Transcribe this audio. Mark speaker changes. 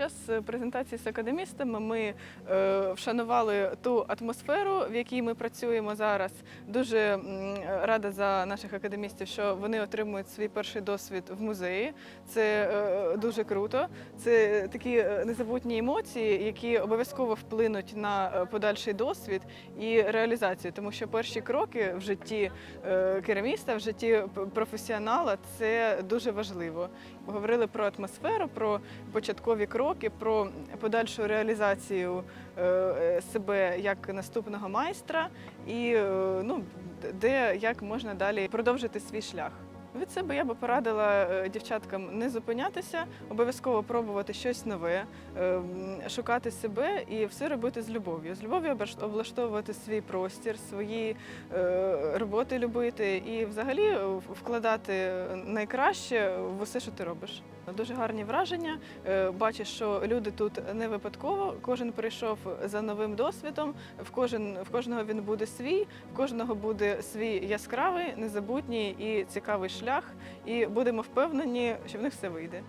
Speaker 1: час е, презентації з академістами ми е, вшанували ту атмосферу, в якій ми працюємо зараз. Дуже рада за наших академістів, що вони отримують свій перший досвід в музеї. Це е, дуже круто. Це такі е, незабутні емоції, які обов'язково вплинуть на е, подальший досвід і реалізацію, тому що перші кроки в житті е, кераміста, в житті професіонала це дуже важливо. Говорили про атмосферу, про початкові кроки, про подальшу реалізацію себе як наступного майстра, і ну, де як можна далі продовжити свій шлях. Від себе я би порадила е, дівчаткам не зупинятися, обов'язково пробувати щось нове, е, шукати себе і все робити з любов'ю. З любов'ю облаш- облаштовувати свій простір, свої е, роботи любити і взагалі вкладати найкраще в усе, що ти робиш. Дуже гарні враження. Е, Бачиш, що люди тут не випадково. Кожен прийшов за новим досвідом. В кожен в кожного він буде свій, в кожного буде свій яскравий, незабутній і цікавий шлях. І будемо впевнені, що в них все вийде.